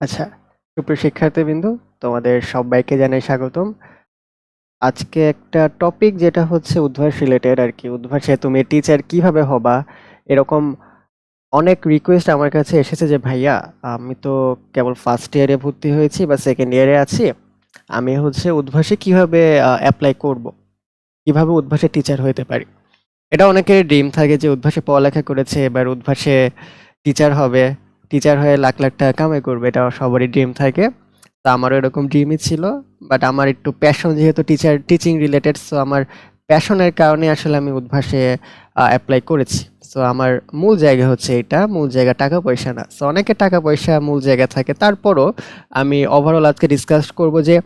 আচ্ছা সুপ্রিয় শিক্ষার্থীবৃন্দু, তোমাদের সবাইকে জানাই স্বাগতম। আজকে একটা টপিক যেটা হচ্ছে উদ্ভাস রিলেটেড আর কি। উদ্ভাসে তুমি টিচার কীভাবে হবা, এরকম অনেক রিকোয়েস্ট আমার কাছে এসেছে যে, ভাইয়া, আমি তো কেবল ফার্স্ট ইয়ারে ভর্তি হয়েছি বা সেকেন্ড ইয়ারে আছি। আমি হচ্ছে উদ্ভাসে কীভাবে অ্যাপ্লাই করব? কীভাবে উদ্ভাসে টিচার হতে পারি? এটা অনেকের ড্রিম থাকে যে, উদ্ভাসে পড়ালেখা করেছে, এবার উদ্ভাসে টিচার হবে। টিচার হয়ে লাখ লাখ টাকা কামাই করবে, এটা সবারই ড্রিম থাকে। তো আমারও এরকম ড্রিমই ছিল বাট আমার একটু প্যাশন যেহেতু টিচার টিচিং রিলেটেড সো আমার প্যাশনের কারণে আসলে আমি উদ্ভাসে অ্যাপ্লাই করেছি। সো আমার মূল জায়গা হচ্ছে এটা, মূল জায়গা টাকা পয়সা না। সো অনেকে টাকা পয়সা মূল জায়গা থাকে, তারপরও আমি ওভারঅল আজকে ডিসকাস করব যে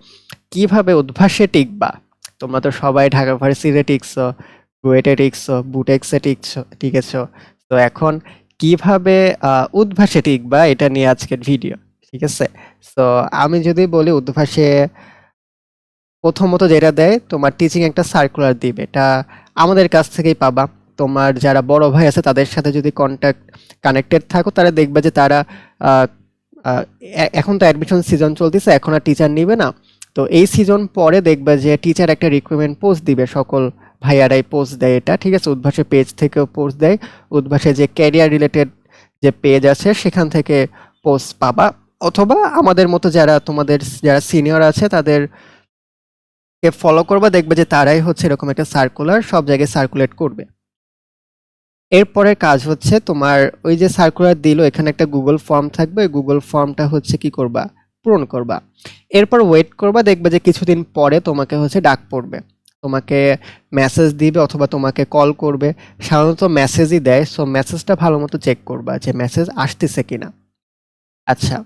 কীভাবে উদ্ভাসে টিকবা। তোমরা তো সবাই ঢাকা ভার্সিটিতে টিকছো বুয়েটে টিকছো বুটেক্সে টিকছো টিকেছো তো এখন কীভাবে উদ্ভাসে টিকবা এটা নিয়ে আজকের ভিডিও, ঠিক আছে? সো আমি যদি বলি উদ্ভাসে, প্রথমত যেটা দেয়, তোমার টিচিং একটা সার্কুলার দিবে। এটা আমাদের কাছ থেকেই পাবা। তোমার যারা বড় ভাই আছে, তাদের সাথে যদি কন্ট্যাক্ট কানেক্টেড থাকো, তারা দেখবে যে তারা এখন তো অ্যাডমিশন সিজন চলতেছে, এখন আর টিচার নিবে না। তো এই সিজন পরে দেখবে যে টিচার একটা রিক্রুটমেন্ট পোস্ট দিবে সকল ভাইয়ারাই পোস্ট দেয় এটা, ঠিক আছে? উদ্ভাসের পেজ থেকেও পোস্ট দেয়। উদ্ভাসে যে ক্যারিয়ার রিলেটেড যে পেজ আছে, সেখান থেকে পোস্ট পাবা। অথবা আমাদের মতো যারা তোমাদের, যারা সিনিয়র আছে তাদের কে ফলো করবা, দেখবে যে তারাই হচ্ছে এরকম একটা সার্কুলার সব জায়গায় সার্কুলেট করবে। এরপরে কাজ হচ্ছে তোমার ওই যে সার্কুলার দিল, এখানে একটা গুগল ফর্ম থাকবে। ওই গুগল ফর্মটা হচ্ছে কি করবা? পূরণ করবা। এরপর ওয়েট করবা, দেখবে যে কিছুদিন পরে তোমাকে হচ্ছে ডাক পড়বে। তোমাকে মেসেজ দিবে অথবা তোমাকে কল করবে, সাধারণত মেসেজই দেয় সো মেসেজটা ভালো মতো চেক করবা যে মেসেজ আসতেছে কিনা। আচ্ছা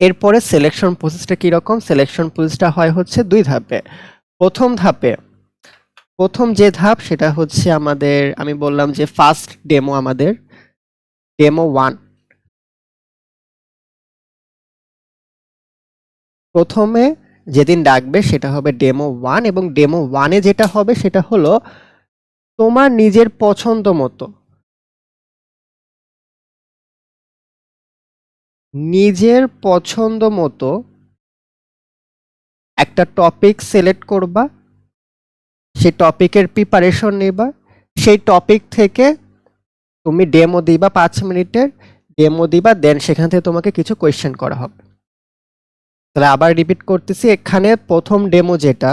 এরপরে সিলেকশন প্রসেসটা কীরকম? সিলেকশন প্রসেসটা হয় হচ্ছে দুই ধাপে। প্রথম ধাপে, প্রথম যে ধাপ সেটা হচ্ছে আমাদের, আমি বললাম যে ফার্স্ট ডেমো আমাদের ডেমো ওয়ান প্রথমে যেদিন ডাকবে সেটা হবে ডেমো ওয়ান এবং ডেমো ওয়ানে যেটা হবে সেটা হলো তোমার নিজের পছন্দ মতো। নিজের পছন্দ মতো একটা টপিক সিলেক্ট করবা, সেই টপিকের প্রিপারেশন নেবা, সেই টপিক থেকে তুমি ডেমো দিবা পাঁচ মিনিটের ডেমো দিবা দেন সেখান থেকে তোমাকে কিছু কোয়েশ্চেন করা হবে। তাহলে আবার রিপিট করতেছি, এখানে প্রথম ডেমো যেটা,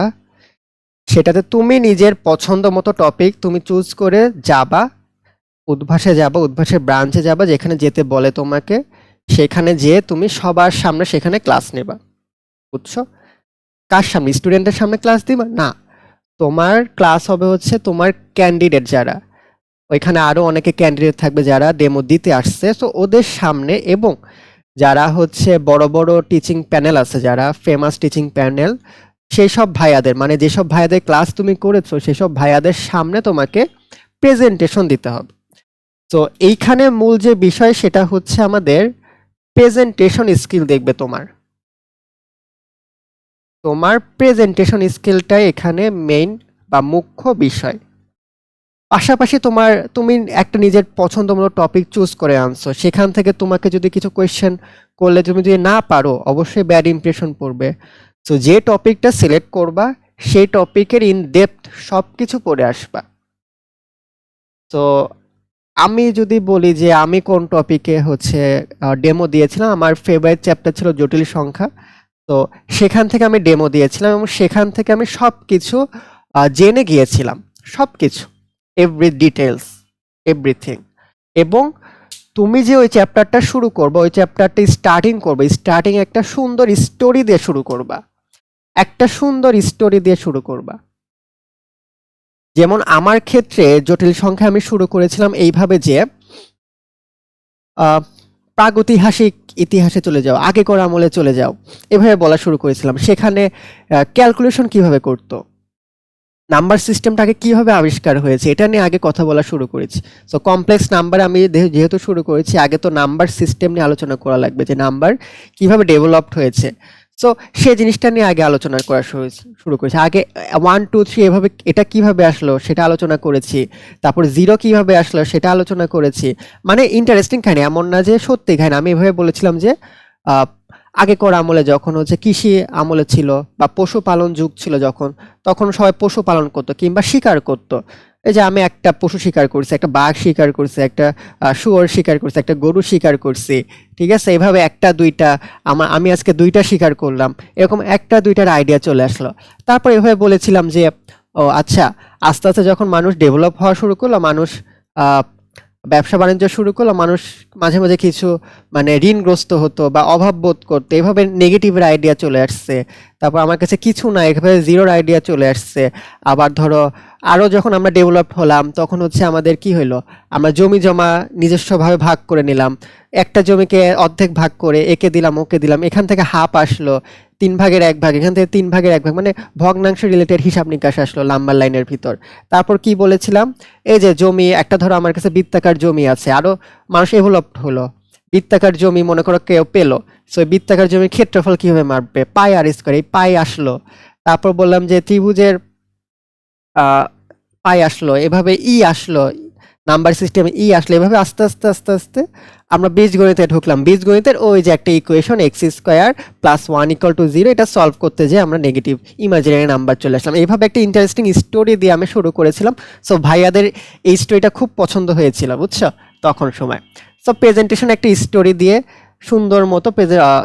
সেটাতে তুমি নিজের পছন্দ মতো টপিক তুমি চুজ করে যাবা, উদ্ভাসে যাবা, উদ্ভাসের ব্রাঞ্চে যাবা, যেখানে যেতে বলে তোমাকে, সেখানে যেয়ে তুমি সবার সামনে সেখানে ক্লাস নেবা। বুঝছ? কার সামনে? স্টুডেন্টের সামনে ক্লাস দিবা? না। তোমার ক্লাস হবে হচ্ছে তোমার ক্যান্ডিডেট যারা। ওইখানে আরও অনেকে ক্যান্ডিডেট থাকবে যারা ডেমো দিতে আসছে। তো ওদের সামনে এবং যারা হচ্ছে বড় বড় টিচিং প্যানেল আছে, যারা ফেমাস টিচিং প্যানেল সেই সব ভাইয়াদের মানে যেসব ভাইয়াদের ক্লাস তুমি করেছ, সেসব ভাইয়াদের সামনে তোমাকে প্রেজেন্টেশন দিতে হবে। তো এইখানে মূল যে বিষয়, সেটা হচ্ছে আমাদের প্রেজেন্টেশন স্কিল দেখবে তোমার। তোমার প্রেজেন্টেশন স্কিলটাই এখানে মেইন বা মুখ্য বিষয়। পাশাপাশি তোমার, তুমি একটা নিজের পছন্দমূলক টপিক চুজ করে আনছো। সেখান থেকে তোমাকে যদি কিছু কোয়েশ্চেন করলে তুমি যদি না পারো, অবশ্যই ব্যাড ইমপ্রেশন পড়বে। তো যে টপিকটা সিলেক্ট করবা, সেই টপিকের ইন ডেপথ সব কিছু পড়ে আসবা। তো আমি যদি বলি যে আমি কোন টপিকে হচ্ছে ডেমো দিয়েছিলাম, আমার ফেভারিট চ্যাপ্টার ছিল জটিল সংখ্যা। তো সেখান থেকে আমি ডেমো দিয়েছিলাম এবং সেখান থেকে আমি সব কিছু জেনে গিয়েছিলাম। সব কিছু এভরি ডিটেলস এভরিথিং এবং তুমি যে ওই চ্যাপ্টারটা শুরু করবে, ওই চ্যাপ্টারটা স্টার্টিং করবে স্টার্টিং একটা সুন্দর স্টোরি দিয়ে শুরু করবা। একটা সুন্দর স্টোরি দিয়ে শুরু করবা। যেমন আমার ক্ষেত্রে জটিল সংখ্যা আমি শুরু করেছিলাম এইভাবে যে প্রাগৈতিহাসিক ইতিহাসে চলে যাও, আগেকার আমলে চলে যাও। এভাবে বলা শুরু করেছিলাম। সেখানে ক্যালকুলেশন কীভাবে করতো? নাম্বার সিস্টেমটাকে কীভাবে আবিষ্কার হয়েছে, এটা নিয়ে আগে কথা বলা শুরু করেছি। সো কমপ্লেক্স নাম্বার আমি যেহেতু শুরু করেছি, আগে তো নাম্বার সিস্টেম নিয়ে আলোচনা করা লাগবে যে, নাম্বার কীভাবে ডেভেলপড হয়েছে। সো সেই জিনিসটা নিয়ে আগে আলোচনা করা শুরু করেছি। আগে ওয়ান টু থ্রি এভাবে এটা কীভাবে আসলো সেটা আলোচনা করেছি। তারপর জিরো কীভাবে আসলো সেটা আলোচনা করেছি। মানে ইন্টারেস্টিং কাহিনী এমন না যে সত্যি কাহিনী আমি এভাবে বলেছিলাম যে আগেকার আমলে যখন হচ্ছে কৃষি আমলে ছিল বা পশুপালন যুগ ছিল যখন, তখন সবাই পশুপালন করতো কিংবা শিকার করতো। এই যে আমি একটা পশু শিকার করছি, একটা বাঘ শিকার করছি, একটা শুয়োর শিকার করছি, একটা গরু শিকার করছি, ঠিক আছে? এভাবে একটা, দুইটা আমার আমি আজকে দুইটা শিকার করলাম, এরকম একটা, দুইটার আইডিয়া চলে আসলো। তারপর এভাবে বলেছিলাম যে, ও আচ্ছা আস্তে আস্তে যখন মানুষ ডেভেলপ হওয়া শুরু করল, মানুষ ব্যবসা বাণিজ্য শুরু করল, মানুষ মাঝে মাঝে কিছু মানে ঋণগ্রস্ত হতো বা অভাব বোধ করতো, এভাবে নেগেটিভের আইডিয়া চলে আসছে। তারপর আমার কাছে কিছু না, এভাবে জিরোর আইডিয়া চলে আসছে। আবার ধরো আরও যখন আমরা ডেভেলপ হলাম, তখন হচ্ছে আমাদের কি হলো আমরা জমি জমা নিজস্বভাবে ভাগ করে নিলাম। একটা জমিকে অর্ধেক ভাগ করে একে দিলাম, ওকে দিলাম, এখান থেকে হাফ আসলো, তিন ভাগের এক ভাগ, এখান থেকে তিন ভাগের এক ভাগ মানে ভগ্নাংশ রিলেটেড হিসাব নিকাশ আসলো লাম্বার লাইনের ভিতর। তারপর কি বলেছিলাম? এই যে জমি, একটা ধরো আমার কাছে বৃত্তাকার জমি আছে আরও মানুষ ডেভেলপ হলো। বৃত্তাকার জমি, মনে করো কেউ পেল। সো বৃত্তাকার জমির ক্ষেত্রফল কীভাবে মাপবে? পাই আর স্কোয়ার এই পাই আসলো। তারপর বললাম যে ত্রিভুজের পাই আসলো, এভাবে ই আসলো, নাম্বার সিস্টেমে ই আসলো, এভাবে আস্তে আস্তে আস্তে আস্তে আমরা বীজগণিতে ঢুকলাম। বীজগণিতের ওই যে একটা equation x square plus one equal to zero এটা সলভ করতে যে আমরা নেগেটিভ ইমাজিনারি নাম্বার চলে আসলাম। এইভাবে একটা ইন্টারেস্টিং স্টোরি দিয়ে আমি শুরু করেছিলাম। সো ভাইয়াদের এই স্টোরিটা খুব পছন্দ হয়েছিল, বুঝছ? তখন সময়। সো প্রেজেন্টেশন একটা স্টোরি দিয়ে সুন্দর মতো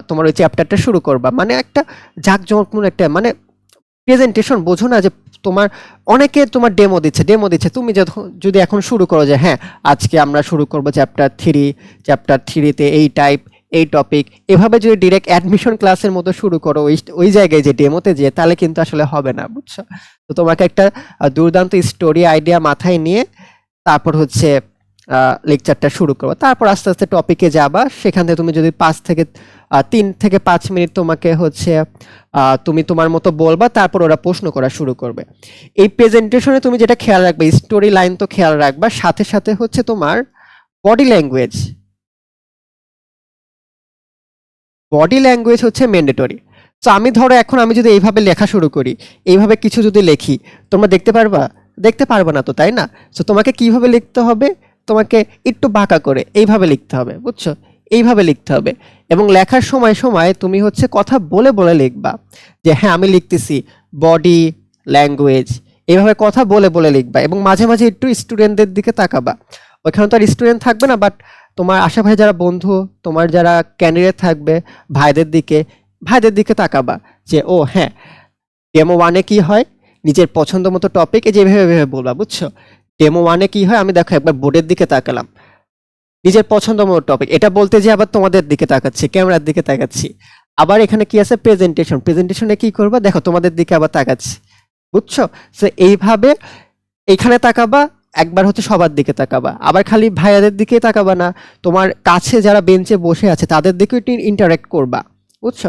তোমার ওই চ্যাপ্টারটা শুরু করবা। মানে একটা জাঁকজমকপূর্ণ একটা মানে প্রেজেন্টেশন বোঝো না যে তোমার, অনেকে তোমার ডেমো দিচ্ছে ডেমো দিচ্ছে। তুমি যখন, যদি এখন শুরু করো যে হ্যাঁ আজকে আমরা শুরু করব চ্যাপ্টার থ্রি চ্যাপ্টার থ্রিতে এই টাইপ এই টপিক এভাবে যদি ডিরেক্ট অ্যাডমিশন ক্লাসের মতো শুরু করো, ওই ওই জায়গায় যে ডেমোতে যে তাহলে কিন্তু আসলে হবে না, বুঝছ? তো তোমাকে একটা দুর্দান্ত স্টোরি আইডিয়া মাথায় নিয়ে, তারপর হচ্ছে লেকচারটা শুরু করব। তারপর আস্তে আস্তে টপিকে যাবা। সেখান থেকে তুমি যদি পাঁচ থেকে তিন থেকে পাঁচ মিনিট তোমাকে হচ্ছে তুমি তোমার মতো বলবা, তারপর ওরা প্রশ্ন করা শুরু করবে। এই প্রেজেন্টেশনে তুমি যেটা খেয়াল রাখবে স্টোরি লাইন তো খেয়াল রাখবা, সাথে সাথে হচ্ছে তোমার বডি ল্যাঙ্গুয়েজ বডি ল্যাঙ্গুয়েজ হচ্ছে ম্যান্ডেটরি তো আমি ধরো এখন আমি যদি এইভাবে লেখা শুরু করি, এইভাবে কিছু যদি লেখি, তোমরা দেখতে পারবা? দেখতে পারবা না তো, তাই না? তো তোমাকে কীভাবে লিখতে হবে? তোমাকে একটু বাঁকা করে, এইভাবে লিখতে হবে, বুঝছ? এইভাবে লিখতে হবে। এবং লেখার সময় সময় তুমি হচ্ছে কথা বলে বলে লিখবা যে হ্যাঁ আমি লিখতেছি বডি ল্যাঙ্গুয়েজ এইভাবে কথা বলে বলে লিখবা এবং মাঝে মাঝে একটু স্টুডেন্টদের দিকে তাকাবা। ওইখানে তো আর স্টুডেন্ট থাকবে না বাট তোমার আশেপাশে যারা বন্ধু, তোমার যারা ক্যান্ডিডেট থাকবে, ভাইদের দিকে ভাইদের দিকে তাকাবা যে, ও হ্যাঁ ডেমো ওয়ানে কি হয়? নিজের পছন্দ মতো টপিক এই যে এভাবে এভাবে বলবা, বুঝছ? ডেমো ওয়ানে কি হয়? আমি দেখো, একবার বোর্ডের দিকে তাকালাম। নিজের পছন্দ মতো টপিক এটা বলতে যে আবার তোমাদের দিকে তাকাচ্ছি ক্যামেরার দিকে তাকাচ্ছি। আবার এখানে কি আছে? প্রেজেন্টেশন প্রেজেন্টেশনে কি করবা? দেখো, তোমাদের দিকে আবার তাকাচ্ছি। বুঝছ? সো এইভাবে এখানে তাকাবা, একবার হচ্ছে সবার দিকে তাকাবা। আবার খালি ভাইয়াদের দিকে তাকাবা না। তোমার কাছে যারা বেঞ্চে বসে আছে, তাদের দিকেও ইন্টারাক্ট করবা। বুঝছ?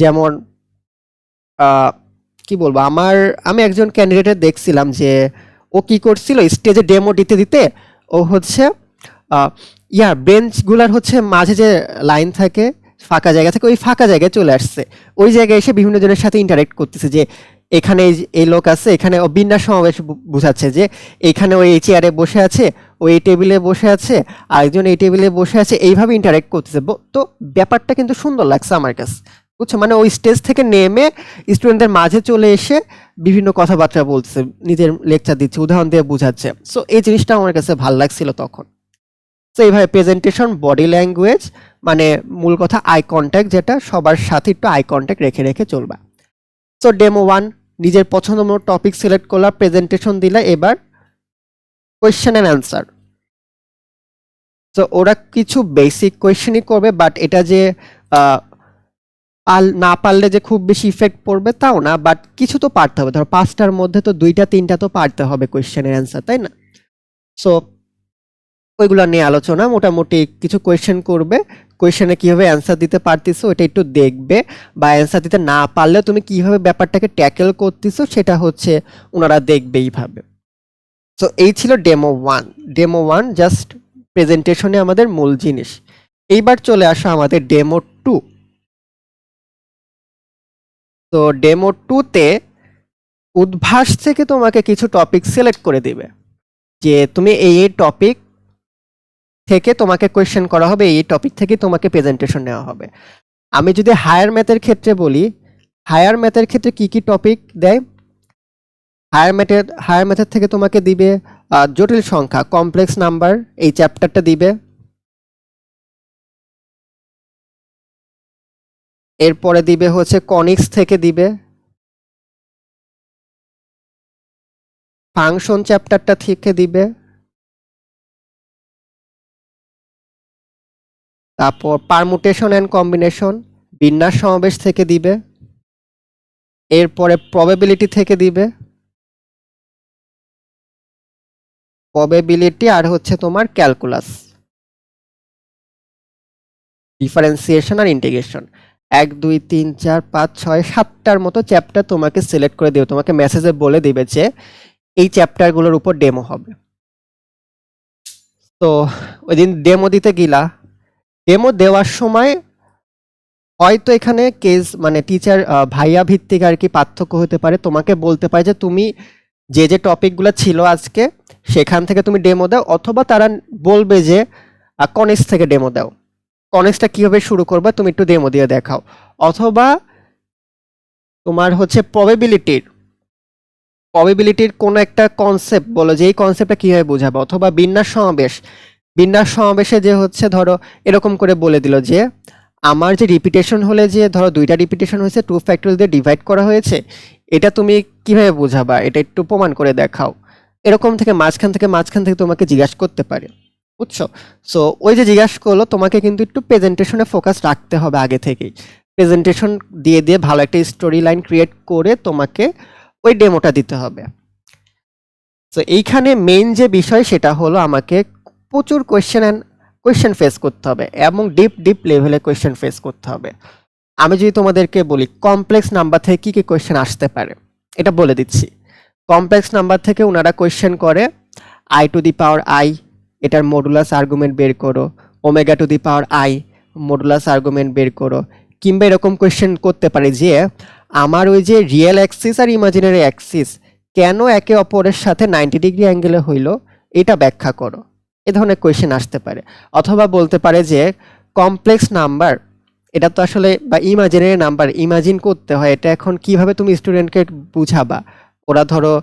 যেমন কি বলব? আমার, আমি একজন ক্যান্ডিডেটের দেখছিলাম যে কি করছিল? স্টেজে ডেমো দিতে দিতে ও হচ্ছে ইয়ার ইয়া বেঞ্চগুলার হচ্ছে মাঝে যে লাইন থাকে, ফাঁকা জায়গা থেকে, ওই ফাঁকা জায়গায় চলে আসছে। ওই জায়গায় এসে বিভিন্ন জনের সাথে ইন্টারেক্ট করতেছে যে, এখানে এই লোক আছে, এখানে ও বিন্যাস সমাবেশ বোঝাচ্ছে যে, এখানে ওই চেয়ারে বসে আছে ও এই টেবিলে বসে আছে, আরেকজন এই টেবিলে বসে আছে, এইভাবে ইন্টারেক্ট করতেছে। তো ব্যাপারটা কিন্তু সুন্দর লাগছে আমার কাছে। বুঝছ? মানে ওই স্টেজ থেকে নেমে স্টুডেন্টদের মাঝে চলে এসে বিভিন্ন কথাবার্তা বলছে, নিজের লেকচার দিচ্ছে, উদাহরণ দিয়ে বোঝাচ্ছে। সো এই জিনিসটা আমার কাছে ভালো লাগছিল তখন। তো এইভাবে প্রেজেন্টেশন বডি ল্যাঙ্গুয়েজ মানে মূল কথা আই কন্ট্যাক্ট যেটা, সবার সাথে একটু আই কন্ট্যাক্ট রেখে রেখে চলবা। সো ডেমো ওয়ান নিজের পছন্দ মতো টপিক সিলেক্ট করলাম প্রেজেন্টেশন দিলা, এবার কোয়েশ্চেন অ্যান্ড অ্যান্সার তো ওরা কিছু বেসিক কোয়েশ্চেনই করবে বাট এটা যে পাল, না পারলে যে খুব বেশি ইফেক্ট পড়বে তাও না বাট কিছু তো পারতে হবে। ধরো পাঁচটার মধ্যে তো দুইটা, তিনটা তো পারতে হবে কোয়েশ্চেনের অ্যান্সার তাই না? সো ওইগুলো নিয়ে আলোচনা। মোটামুটি কিছু কোয়েশ্চেন করবে। কোয়েশ্চেনে কীভাবে অ্যান্সার দিতে পারতেছো ওটা একটু দেখবে। বা অ্যান্সার দিতে না পারলেও তুমি কীভাবে ব্যাপারটাকে ট্যাকেল করতেছো, সেটা হচ্ছে ওনারা দেখবে এইভাবে। সো এই ছিল demo one demo one just প্রেজেন্টেশনে আমাদের মূল জিনিস। এইবার চলে আসা আমাদের ডেমো তো ডেমো টুতে উদ্ভাস থেকে তোমাকে কিছু টপিক সিলেক্ট করে দিবে। যে তুমি এই এই টপিক থেকে তোমাকে কোয়েশ্চেন করা হবে, এই টপিক থেকে তোমাকে প্রেজেন্টেশন নেওয়া হবে। আমি যদি হায়ার ম্যাথের ক্ষেত্রে বলি হায়ার ম্যাথের ক্ষেত্রে কি কি টপিক দেয়? হায়ার ম্যাথের হায়ার ম্যাথের থেকে তোমাকে দিবে জটিল সংখ্যা কমপ্লেক্স নাম্বার এই চ্যাপ্টারটা দিবে। এরপরে দিবে হচ্ছে কনিক্স থেকে দিবে। ফাংশন চ্যাপ্টারটা থেকে দিবে। তারপর পারমুটেশন অ্যান্ড কম্বিনেশন, বিন্যাস সমাবেশ থেকে দিবে। এরপরে প্রবেবিলিটি থেকে দিবে। প্রবেবিলিটি আর হচ্ছে তোমার ক্যালকুলাস। ডিফারেন্সিয়েশন আর ইন্টিগ্রেশন। এক, দুই, তিন, চার, পাঁচ, ছয়, সাতটার মতো চ্যাপ্টার তোমাকে সিলেক্ট করে দিবে। তোমাকে মেসেজে বলে দিবে যে এই চ্যাপ্টারগুলোর উপর ডেমো হবে। তো ওই দিন ডেমো দিতে গিলা। ডেমো দেওয়ার সময় হয়তো এখানে কেস মানে টিচার ভাইয়া ভিত্তিক আর কি পার্থক্য হতে পারে। তোমাকে বলতে পারে যে তুমি যে যে টপিকগুলো ছিল আজকে, সেখান থেকে তুমি ডেমো দাও। অথবা তারা বলবে যে কনেক্স থেকে ডেমো দাও। কনেক্সটা কীভাবে শুরু করবে তুমি একটু ডেমো দিয়ে দেখাও। অথবা তোমার হচ্ছে প্রবাবিলিটির প্রবাবিলিটির কোনো একটা কনসেপ্ট বলো যে এই কনসেপ্টটা কীভাবে বোঝাবে, অথবা বিন্যাস সমাবেশ। বিন্যাস সমাবেশে যে হচ্ছে ধরো এরকম করে বলে দিল যে, আমার যে রিপিটেশন হলে যে ধরো দুইটা রিপিটেশন হয়েছে টু ফ্যাক্টর দিয়ে ডিভাইড করা হয়েছে, এটা তুমি কীভাবে বোঝাবা? এটা একটু প্রমাণ করে দেখাও। এরকম থেকে মাঝখান থেকে মাঝখান থেকে তোমাকে জিজ্ঞাসা করতে পারে। বুঝছ? সো ওই যে জিজ্ঞাসা করল, তোমাকে কিন্তু একটু প্রেজেন্টেশনে ফোকাস রাখতে হবে আগে থেকেই। প্রেজেন্টেশন দিয়ে দিয়ে ভালো একটা স্টোরি লাইন ক্রিয়েট করে তোমাকে ওই ডেমোটা দিতে হবে। তো এইখানে মেইন যে বিষয় সেটা হলো আমাকে প্রচুর কোয়েশ্চেন অ্যান্ড কোয়েশ্চেন ফেস করতে হবে এবং ডিপ ডিপ লেভেলে কোয়েশ্চেন ফেস করতে হবে। আমি যদি তোমাদেরকে বলি কমপ্লেক্স নাম্বার থেকে কী কী কোয়েশ্চেন আসতে পারে? এটা বলে দিচ্ছি। কমপ্লেক্স নাম্বার থেকে ওনারা কোয়েশ্চেন করে i to the power i এটার মডুলাস আর্গুমেন্ট বের করো। Omega to the power i modulus argument বের করো। কিংবা এরকম কোয়েশ্চেন করতে পারে যে, আমার ওই যে রিয়েল অ্যাক্সিস আর ইমাজিনারি অ্যাক্সিস কেন একে অপরের সাথে নাইনটি ডিগ্রি অ্যাঙ্গেলে হইল, এটা ব্যাখ্যা করো। এ ধরনের কোয়েশ্চেন আসতে পারে। অথবা বলতে পারে যে কমপ্লেক্স নাম্বার এটা তো আসলে, বা ইমাজিনারি নাম্বার ইমাজিন করতে হয়, এটা এখন কীভাবে তুমি স্টুডেন্টকে বুঝাবা? ওরা ধরো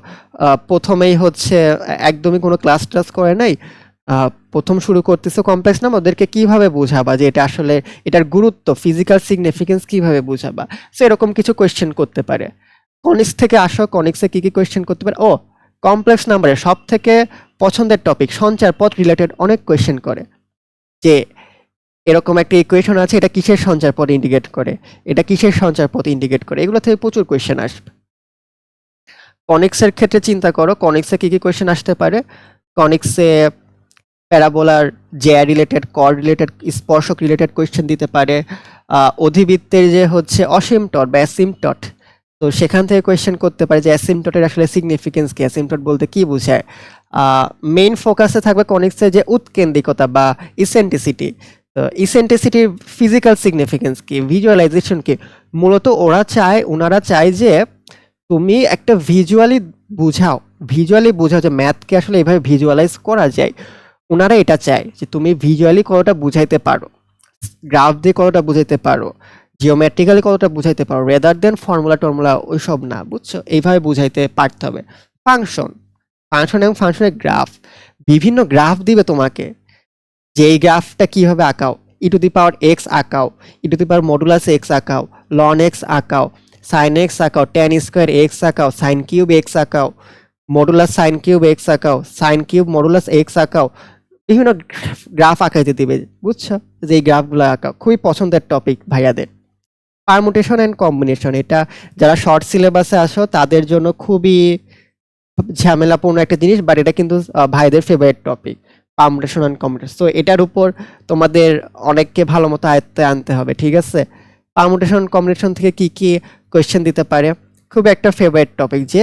প্রথমেই হচ্ছে, একদমই কোনো ক্লাস টাস করে নাই প্রথম শুরু করতেছে কমপ্লেক্স নাম, ওদেরকে কীভাবে বোঝাবা যে এটা আসলে এটার গুরুত্ব ফিজিক্যাল সিগনিফিকেন্স কীভাবে বোঝাবা? সো এরকম কিছু কোয়েশ্চেন করতে পারে। কনিক্স থেকে আসো কনিক্সে কী কী কোয়েশ্চেন করতে পারে? ও কমপ্লেক্স নাম্বারে সব থেকে পছন্দের টপিক সঞ্চার পথ রিলেটেড অনেক কোয়েশ্চেন করে। যে এরকম একটা ইকুয়েশন আছে, এটা কিসের সঞ্চার পথ ইন্ডিকেট করে? এটা কিসের সঞ্চার পথ ইন্ডিকেট করে? এগুলো থেকে প্রচুর কোয়েশ্চেন আসবে। কনিক্সের ক্ষেত্রে চিন্তা করো কনিক্সে কী কী কোয়েশ্চেন আসতে পারে? কনিক্সে প্যারাবোলার জ্যা রিলেটেড কর রিলেটেড স্পর্শক রিলেটেড কোয়েশ্চেন দিতে পারে। অধিবৃত্তের যে হচ্ছে অসীমটট বা অ্যাসিমটট, তো সেখান থেকে কোয়েশ্চেন করতে পারে যে অ্যাসিমটটের আসলে সিগনিফিকেন্স কি? অ্যাসিমটট বলতে কি বোঝায়? মেইন ফোকাসে থাকবে কনিক্সের যে উৎকেন্দ্রিকতা বা ইসেন্টিসিটি তো ইসেন্টিসিটির ফিজিক্যাল সিগনিফিকেন্স কি? ভিজুয়ালাইজেশন কি? মূলত ওরা চায় ওনারা চায় যে তুমি একটা ভিজুয়ালি বুঝাও। ভিজুয়ালি বোঝাও যে ম্যাথকে আসলে এভাবে ভিজুয়ালাইজ করা যায়। ওনারা এটা চায় যে তুমি ভিজুয়ালি কতটা বুঝাইতে পারো গ্রাফ দিয়ে কতটা বুঝাইতে পারো জিওমেট্রিক্যালি কতটা বুঝাইতে পারো রেদার দেন ফর্মুলা টর্মুলা ওইসব না, বুঝছ? এইভাবে বুঝাইতে পারতে হবে। ফাংশন ফাংশন এবং ফাংশনের গ্রাফ বিভিন্ন গ্রাফ দিবে তোমাকে, যে এই গ্রাফটা কীভাবে আঁকাও e to the power x আঁকাও e to the power modulus x আঁকাও ln x আঁকাও সাইন এক্স আঁকাও টেন স্কোয়ার এক্স আঁকাও সাইন কিউব এক্স আঁকাও মডুলাস সাইন কিউব এক্স আঁকাও সাইন কিউব মডুলাস এক্স আঁকাও বিভিন্ন গ্রাফ আঁকাইতে দিবে, বুঝছ? যে এই গ্রাফগুলো আঁকা খুবই পছন্দের টপিক ভাইয়াদের। পারমুটেশন অ্যান্ড কম্বিনেশন এটা যারা শর্ট সিলেবাসে আসো তাদের জন্য খুবই ঝামেলাপূর্ণ একটা জিনিস বাট এটা কিন্তু ভাইদের favourite topic permutation and combination তো এটার উপর তোমাদের অনেককে ভালো মতো আয়ত্তে আনতে হবে, ঠিক আছে? পারমুটেশন কম্বিনেশন থেকে কি কি কোয়েশ্চেন দিতে পারে? খুব একটা ফেভারিট টপিক যে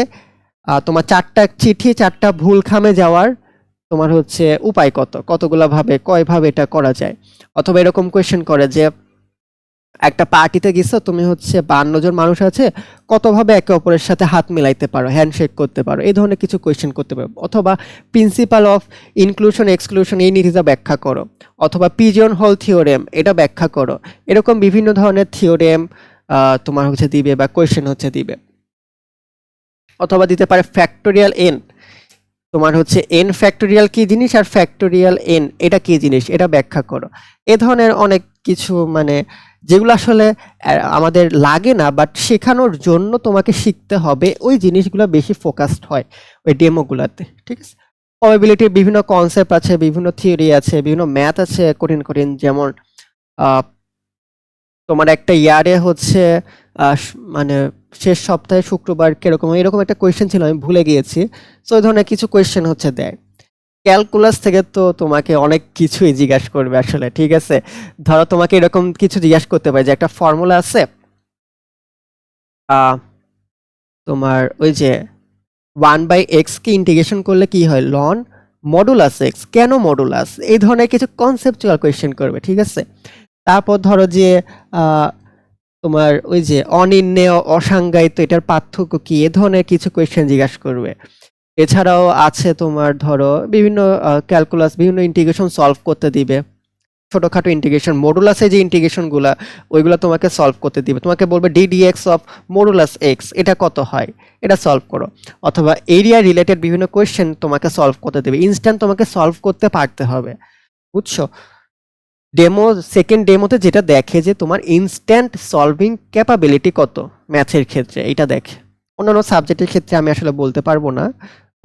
তোমার চারটা চিঠি, চারটা ভুল খামে যাওয়ার তোমার হচ্ছে উপায় কত? কতগুলা ভাবে, কয়ভাবে এটা করা যায়? অথবা এরকম কোয়েশ্চেন করে যে, একটা পার্টিতে গেছো, তুমি হচ্ছে বান্ন জন মানুষ আছে, কতভাবে একে অপরের সাথে হাত মিলাইতে পারো হ্যান্ডশেক করতে পারো, এই ধরনের কিছু কোয়েশ্চেন করতে পারো। অথবা প্রিন্সিপাল অফ ইনক্লুশন এক্সক্লুশন এই নীতিটা ব্যাখ্যা করো। অথবা পিজন হল থিওরেম এটা ব্যাখ্যা করো। এরকম বিভিন্ন ধরনের থিওরেম তোমার হচ্ছে দিবে বা কোয়েশ্চেন হচ্ছে দিবে। অথবা দিতে পারে ফ্যাক্টোরিয়াল এন তোমার হচ্ছে এন ফ্যাক্টোরিয়াল কি জিনিস আর ফ্যাক্টোরিয়াল এন এটা কি জিনিস? এটা ব্যাখ্যা করো। এ ধরনের অনেক কিছু মানে যেগুলো আসলে আমাদের লাগে না বাট শেখানোর জন্য তোমাকে শিখতে হবে ওই জিনিসগুলো বেশি ফোকাসড হয় ওই ডেমোগুলোতে ঠিক আছে? প্রবাবিলিটির বিভিন্ন কনসেপ্ট আছে, বিভিন্ন থিওরি আছে, বিভিন্ন ম্যাথ আছে, কঠিন কঠিন। যেমন তোমার একটা ইয়ারে হচ্ছে মানে শেষ সপ্তাহে শুক্রবার কীরকম, এরকম একটা কোয়েশ্চেন ছিল, আমি ভুলে গিয়েছি। তো ওই ধরনের কিছু কোয়েশ্চেন হচ্ছে দেয়। ক্যালকুলাস থেকে তো তোমাকে অনেক কিছুই জিজ্ঞাসা করবে আসলে, ঠিক আছে? ধরো তোমাকে এরকম কিছু জিজ্ঞাসা করতে পারে যে, একটা ফর্মুলা আছে তোমার ওই যে ওয়ান বাই এক্স কে ইন্টিগ্রেশন করলে কি হয়? লন মডুলাস এক্স কেন মডুলাস এই ধরনের কিছু কনসেপচুয়াল কোয়েশ্চেন করবে, ঠিক আছে? তারপর ধরো যে তোমার ওই যে অনির্ণেয় অসাংজ্ঞায়িত এটার পার্থক্য কি? এ ধরনের কিছু কোয়েশ্চেন জিজ্ঞাসা করবে। এছাড়াও আছে তোমার ধরো বিভিন্ন ক্যালকুলাস বিভিন্ন ইন্টিগ্রেশন সলভ করতে দিবে। ছোটোখাটো ইন্টিগ্রেশন মডুলাসে যে ইন্টিগ্রেশনগুলো ওইগুলো তোমাকে সলভ করতে দিবে। তোমাকে বলবে ডিডিএক্স অফ মডুলাস এক্স এটা কত হয়? এটা সলভ করো। অথবা এরিয়া রিলেটেড বিভিন্ন কোয়েশ্চেন তোমাকে সলভ করতে দেবে। ইনস্ট্যান্ট তোমাকে সলভ করতে পারতে হবে। বুঝছ? ডেমো সেকেন্ড ডেমোতে যেটা দেখে যে তোমার ইনস্ট্যান্ট সলভিং ক্যাপাবিলিটি কত ম্যাথের ক্ষেত্রে এটা দেখে। অন্যান্য সাবজেক্টের ক্ষেত্রে আমি আসলে বলতে পারব না।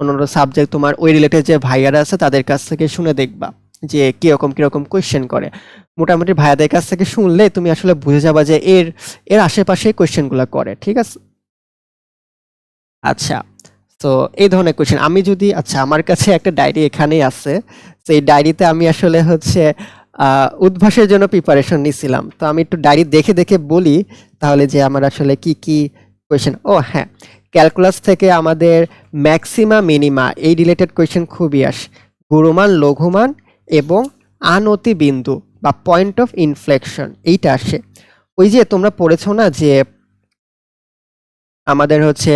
অন্যান্য সাবজেক্ট তোমার ওই রিলেটেড যে ভাইয়ারা আছে, তাদের কাছ থেকে শুনে দেখবা যে কীরকম কীরকম কোয়েশ্চেন করে। মোটামুটি ভাইয়াদের কাছ থেকে শুনলে তুমি আসলে বুঝে যাবা যে এর এর আশেপাশে কোয়েশ্চেনগুলো করে, ঠিক আছে? আচ্ছা তো এই ধরনের কোয়েশ্চেন আমি যদি আচ্ছা আমার কাছে একটা ডায়েরি এখানেই আছে। তো এই ডায়েরিতে আমি আসলে হচ্ছে উদ্ভাসের জন্য প্রিপারেশন নিছিলাম। তো আমি একটু ডায়েরি দেখে দেখে বলি তাহলে যে আমার আসলে কি কি কোয়েশ্চেন ও হ্যাঁ। ক্যালকুলাস থেকে আমাদের ম্যাক্সিমা মিনিমা এই রিলেটেড কোয়েশ্চেন খুবই আসে। গুরুমান, লঘুমান এবং আনতি বিন্দু বা পয়েন্ট অফ ইনফ্লেকশন এইটা আসে। ওই যে তোমরা পড়েছো না যে আমাদের হচ্ছে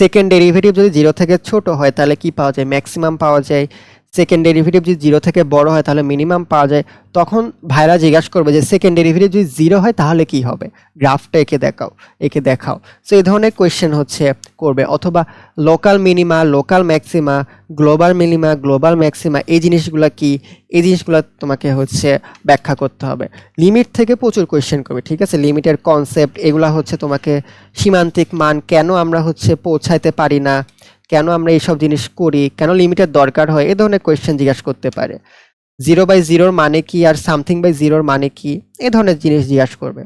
সেকেন্ড ডেরিভেটিভ যদি জিরো থেকে ছোট হয় তাহলে কি পাওয়া যায়? ম্যাক্সিমাম পাওয়া যায়। সেকেন্ড ডেরিভেটিভ যদি জিরো থেকে বড় হয় তাহলে মিনিমাম পাওয়া যায়, তখন ভাইরা জিজ্ঞাসা করবে যে সেকেন্ড ডেরিভেটিভ যদি জিরো হয় তাহলে কি হবে? গ্রাফটা একে দেখাও একে দেখাও। সো এই ধরনের কোয়েশ্চেন হচ্ছে করবে, অথবা local minima local maxima global minima global maxima এই জিনিসগুলো কি? এই জিনিসগুলো তোমাকে হচ্ছে ব্যাখ্যা করতে হবে। লিমিট থেকে প্রচুর কোয়েশ্চেন করবে, ঠিক আছে? লিমিটের কনসেপ্ট এগুলা হচ্ছে তোমাকে সীমান্তিক মান কেন আমরা হচ্ছে পৌঁছাইতে পারি না? কেন আমরা এইসব জিনিস করি? কেন লিমিটের দরকার হয়? এ ধরনের কোয়েশ্চেন জিজ্ঞাসা করতে পারে। জিরো বাই জিরোর মানে কি আর সামথিং বাই জিরোর মানে কি? এ ধরনের জিনিস জিজ্ঞাসা করবে।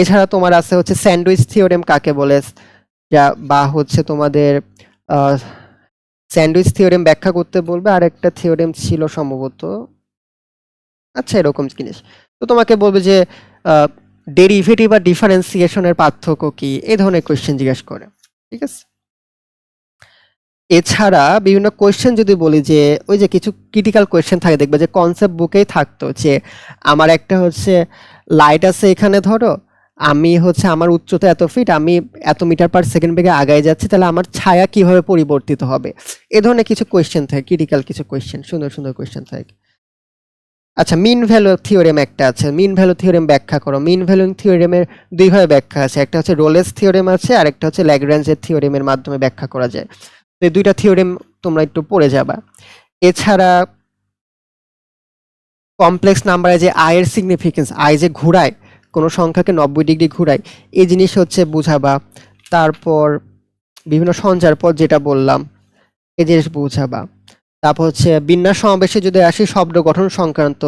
এছাড়া তোমার আছে হচ্ছে স্যান্ডউইচ থিওরেম কাকে বলে? যা বা হচ্ছে তোমাদের স্যান্ডউইচ থিওরেম ব্যাখ্যা করতে বলবে। আর একটা থিওরেম ছিল সম্ভবত। আচ্ছা এরকম জিনিস। তো তোমাকে বলবে যে ডেরিভেটিভ বা ডিফারেন্সিয়েশনের পার্থক্য কি? এ ধরনের কোয়েশ্চেন জিজ্ঞাসা করে। ঠিক আছে? এছাড়া বিভিন্ন কোয়েশ্চেন যদি বলি যে, ওই যে কিছু ক্রিটিক্যাল কোয়েশ্চেন থাকে, দেখবে যে কনসেপ্ট বুকেই থাকতো যে, আমার একটা হচ্ছে লাইট আছে এখানে ধরো, আমি হচ্ছে আমার উচ্চতা এত ফিট আমি এত মিটার পার সেকেন্ড বেগে আগায় যাচ্ছি, তাহলে আমার ছায়া কীভাবে পরিবর্তিত হবে? এ ধরনের কিছু কোয়েশ্চেন থাকে ক্রিটিক্যাল কিছু কোয়েশ্চেন সুন্দর সুন্দর কোয়েশ্চেন থাকে। আচ্ছা মিন ভ্যালু থিওরেম একটা আছে মিন ভ্যালু থিওরেম ব্যাখ্যা করো। মিন ভ্যালু থিওরেমের দুইভাবে ব্যাখ্যা আছে, একটা হচ্ছে রোলেস থিওরেম আছে, আর একটা হচ্ছে ল্যাগ্রাঞ্জের থিওরেমের মাধ্যমে ব্যাখ্যা করা যায়। এই দুইটা থিওরেম তোমরা একটু পড়ে যাবা। এছাড়া কমপ্লেক্স নাম্বারে যে আয়ের সিগনিফিকেন্স আয় যে ঘুরায়, কোনো সংখ্যাকে নব্বই ডিগ্রি ঘুরায়, এই জিনিস হচ্ছে বুঝাবা। তারপর বিভিন্ন সঞ্চার পদ যেটা বললাম, এই জিনিস বুঝাবা। তারপর হচ্ছে বিন্যাস সমাবেশে যদি আসি, শব্দ গঠন সংক্রান্ত,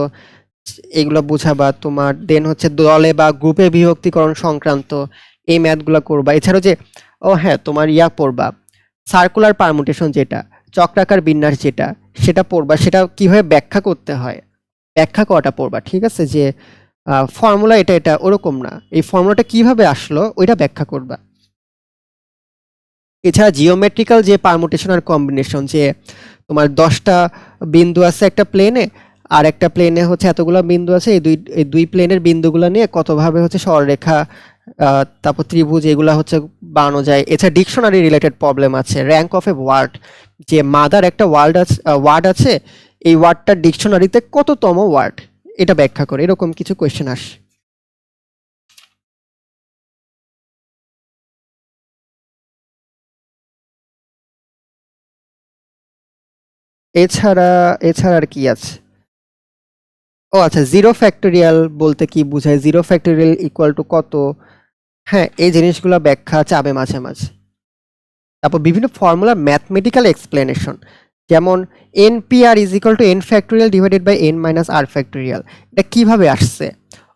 এগুলো বুঝাবা। তোমার দেন হচ্ছে দলে বা গ্রুপে বিভক্তিকরণ সংক্রান্ত, এই ম্যাথগুলো করবা। এছাড়াও যে, ও হ্যাঁ তোমার ইয়া পড়বা। সার্কুলার পারমুটেশন যেটা, চক্রাকার বিন্যাস যেটা, সেটা পড়বা, সেটা কীভাবে ব্যাখ্যা করতে হয়? ব্যাখ্যা করাটা পড়বা, ঠিক আছে? যে ফর্মুলা এটা এটা ওরকম না। এই ফর্মুলাটা কীভাবে আসলো, ওইটা ব্যাখ্যা করবা। এছাড়া জিওমেট্রিক্যাল যে পারমুটেশন আর কম্বিনেশন যে তোমার দশটা বিন্দু আছে একটা প্লেনে আর একটা প্লেনে হচ্ছে এতগুলো বিন্দু আছে, এই দুই এই দুই প্লেনের বিন্দুগুলো নিয়ে কতভাবে হচ্ছে সরলরেখা তারপর ত্রিভুজ, এগুলা হচ্ছে বানানো যায়। এছাড়া ডিকশনারি রিলেটেড প্রবলেম আছে। র্যাঙ্ক অফ এ ওয়ার্ড যে মাদার একটা ওয়ার্ড আছে ওয়ার্ড আছে, এই ওয়ার্ডটার ডিকশনারিতে কততম ওয়ার্ড এটা ব্যাখ্যা করে, এরকম কিছু কোয়েশ্চেন আসে। এছাড়া এছাড়া আর কি আছে? ও আচ্ছা জিরো ফ্যাক্টোরিয়াল বলতে কি বোঝায়? জিরো ফ্যাক্টোরিয়াল ইকুয়াল টু কত? হ্যাঁ এই জিনিসগুলো ব্যাখ্যা চাবে মাঝে মাঝে। তারপর বিভিন্ন ফর্মুলা ম্যাথমেটিক্যাল এক্সপ্লেনেশন যেমন n P r is equal to n factorial divided by n minus r factorial এটা কীভাবে আসছে?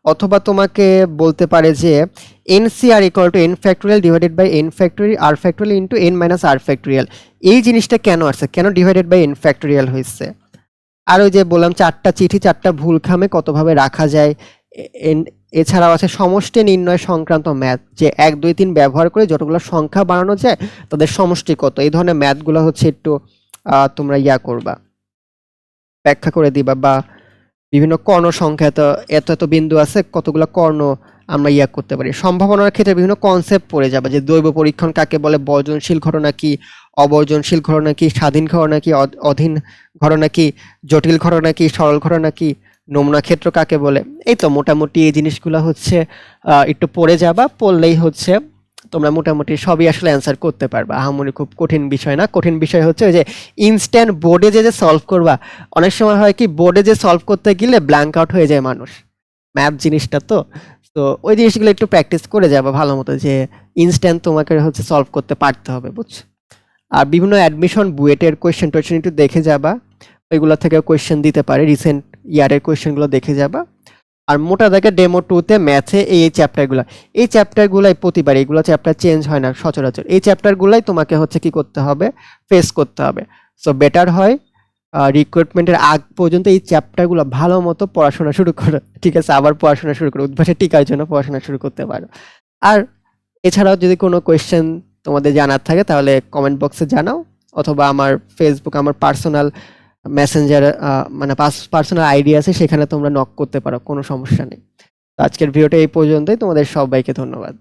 অথবা তোমাকে বলতে পারে যে n C r equal to n factorial divided by n factorial r factorial into n minus r factorial এই জিনিসটা কেন আসছে? কেন ডিভাইডেড বাই এন ফ্যাক্টোরিয়াল হয়েছে? আর ওই যে বললাম, চারটা চিঠি, চারটা ভুল খামে কতভাবে রাখা যায়? এন- এছাড়াও আছে সমষ্টি নির্ণয় সংক্রান্ত ম্যাথ, যে এক, দুই, তিন ব্যবহার করে যতগুলো সংখ্যা বানানো যায়, তাদের সমষ্টি কত? এই ধরনের ম্যাথগুলো হচ্ছে একটু তোমরা ইয়া করবা, ব্যাখ্যা করে দিবা বা বিভিন্ন কর্ণ সংখ্যা, এত এত এত বিন্দু আছে, কতগুলো কর্ণ আমরা ইয়া করতে পারি। সম্ভাবনার ক্ষেত্রে বিভিন্ন কনসেপ্ট পড়ে যাবে, যে দৈব পরীক্ষণ কাকে বলে, বর্জনশীল ঘটনা কি, অবর্জনশীল ঘটনা কি, স্বাধীন ঘটনা কি অধীন ঘটনা কি, জটিল ঘটনা কি, সরল ঘটনা কি নমুনা ক্ষেত্র কাকে বলে? এই তো মোটামুটি এই জিনিসগুলো হচ্ছে একটু পড়ে যাবা পড়লেই হচ্ছে, তোমরা মোটামুটি সবই আসলে অ্যান্সার করতে পারবা। আহামরি খুব কঠিন বিষয় না। কঠিন বিষয় হচ্ছে ওই যে ইনস্ট্যান্ট বোর্ডে যে যে সলভ করবা, অনেক সময় হয় কি বোর্ডে যে সলভ করতে গেলে ব্ল্যাঙ্ক আউট হয়ে যায় মানুষ। ম্যাথ জিনিসটা তো। তো ওই জিনিসগুলো একটু প্র্যাকটিস করে যাবা ভালো মতো যে ইনস্ট্যান্ট তোমাকে হচ্ছে সলভ করতে পারতে হবে, বুঝছ? আর বিভিন্ন অ্যাডমিশন বুয়েটের কোয়েশ্চেন টোয়েশ্চেন একটু দেখে যাবা। ওইগুলো থেকে কোয়েশ্চেন দিতে পারে। রিসেন্ট ইয়ারের কোয়েশ্চেনগুলো দেখে যাবা। আর মোটা দাগে ডেমো টুতে ম্যাথে এই এই চ্যাপ্টারগুলো। এই চ্যাপ্টারগুলাই প্রতিবার, এগুলো চ্যাপ্টার চেঞ্জ হয় না সচরাচর। এই চ্যাপ্টারগুলাই তোমাকে হচ্ছে কি করতে হবে? ফেস করতে হবে। সো বেটার হয় রিক্রুটমেন্টের আগ পর্যন্ত এই চ্যাপ্টারগুলো ভালো মতো পড়াশোনা শুরু করো। ঠিক আছে, আবার পড়াশোনা শুরু করো। উদ্ভাসে টিকার জন্য পড়াশোনা শুরু করতে পারো। আর এছাড়াও যদি কোনো কোয়েশ্চেন তোমাদের জানার থাকে, তাহলে কমেন্ট বক্সে জানাও। অথবা আমার ফেসবুক আমার পার্সোনাল মেসেঞ্জার মানে পাস পার্সোনাল আইডি আছে, সেখানে তোমরা নক করতে পারো, কোনো সমস্যা নেই। আজকের ভিডিওটা এই পর্যন্তই, তোমাদের সবাইকে ধন্যবাদ।